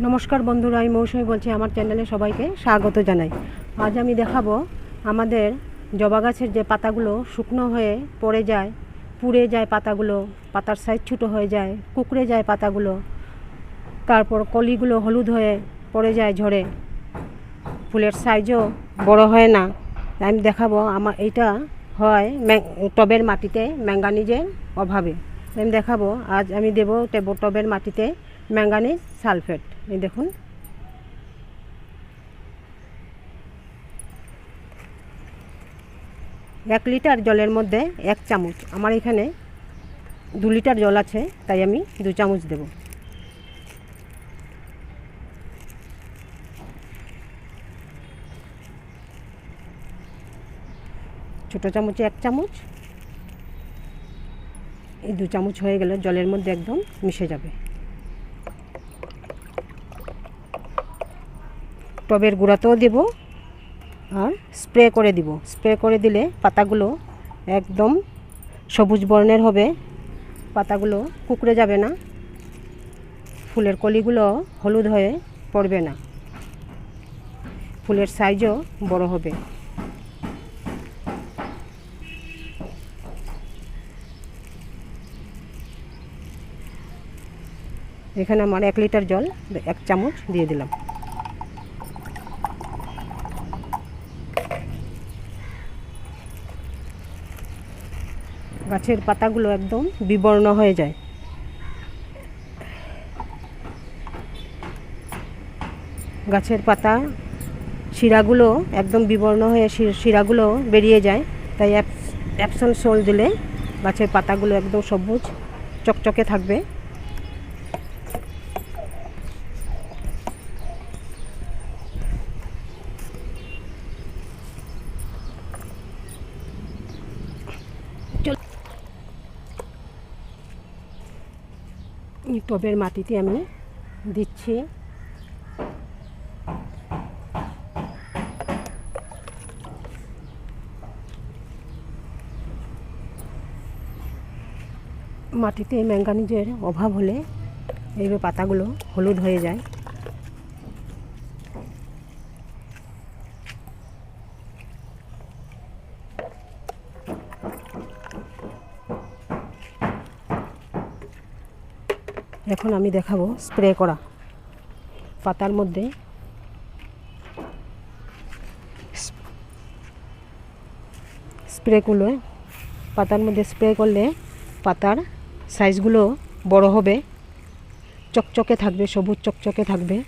নমস্কার বন্ধুরা, আমি মৌসুমি বলছি আমার চ্যানেলে সবাইকে স্বাগত জানাই। আজ আমি দেখাবো আমাদের জবা গাছের যে পাতাগুলো শুকনো হয়ে পড়ে যায়, পুড়ে যায় পাতাগুলো, পাতার সাইজ ছোটো হয়ে যায়, কুকড়ে যায় পাতাগুলো, তারপর কলিগুলো হলুদ হয়ে পড়ে যায় ঝরে। ফুলের সাইজও বড় হয় না। আমি দেখাবো আমার এইটা হয় টবের মাটিতে ম্যাঙ্গানিজের অভাবে। আমি দেখাবো, আজ আমি দেবো টেব- টবের মাটিতে ম্যাঙ্গানিজ সালফেট। এই দেখুন। এক লিটার জলের মধ্যে এক চামচ। আমার এখানে দু লিটার জল আছে, তাই আমি দু চামচ দেবো। ছোটো চামচে এক চামচ। এই দু চামচ হয়ে গেলে জলের মধ্যে একদম মিশে যাবে। টবের গুঁড়াতেও দেব আর স্প্রে করে দিব। স্প্রে করে দিলে পাতাগুলো একদম সবুজ বর্ণের হবে। পাতাগুলো কুকড়ে যাবে না। ফুলের কলিগুলো হলুদ হয়ে পড়বে না। ফুলের সাইজও বড় হবে। এখানে আমার এক লিটার জল, এক চামচ দিয়ে দিলাম। গাছের পাতাগুলো একদম বিবর্ণ হয়ে যায়। গাছের পাতা, শিরাগুলো একদম বিবর্ণ হয়ে শিরাগুলো বেরিয়ে যায়। তাই অ্যাপস- অ্যাপসন সোল দিলে গাছের পাতাগুলো একদম সবুজ, চকচকে থাকবে। এই টবের মাটিতে আমি দিচ্ছি। মাটিতে ম্যাঙ্গানিজের অভাব হলে এইভাবে পাতাগুলো হলুদ হয়ে যায়। এখন আমি দেখাবো স্প্রে করা পাতার মধ্যে। স্প্রে করলে, পাতার মধ্যে স্প্রে করলে পাতার সাইজগুলো বড় হবে। চকচকে থাকবে, সবুজ চকচকে থাকবে।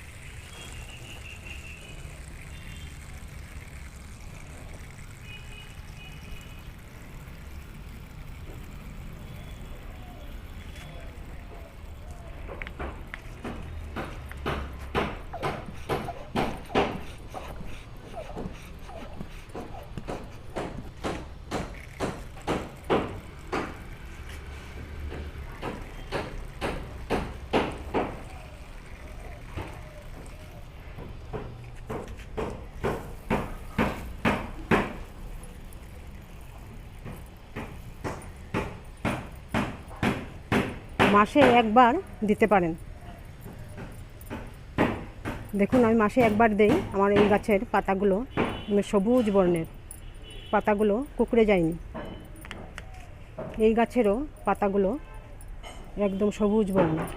মাসে একবার দিতে পারেন। দেখুন, আমি মাসে একবার দেই। আমার এই গাছের পাতাগুলো মানে সবুজ বর্ণের পাতাগুলো কুকড়ে যায়নি। এই গাছেরও পাতাগুলো একদম সবুজ বর্ণের।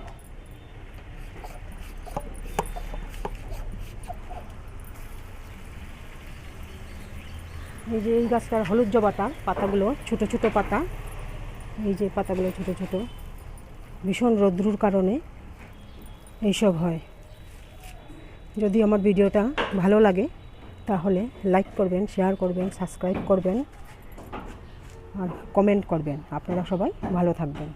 এই যে এই গাছটার হলুদ জবাটা, পাতাগুলো ছোট ছোট পাতা, এই যে পাতাগুলো ছোট ছোট। ভীষণ রৌদ্রুর কারণে এইসব হয়। যদি আমার ভিডিওটা ভালো লাগে, তাহলে লাইক করবেন শেয়ার করবেন সাবস্ক্রাইব করবেন, আর কমেন্ট করবেন। আপনারা সবাই ভালো থাকবেন।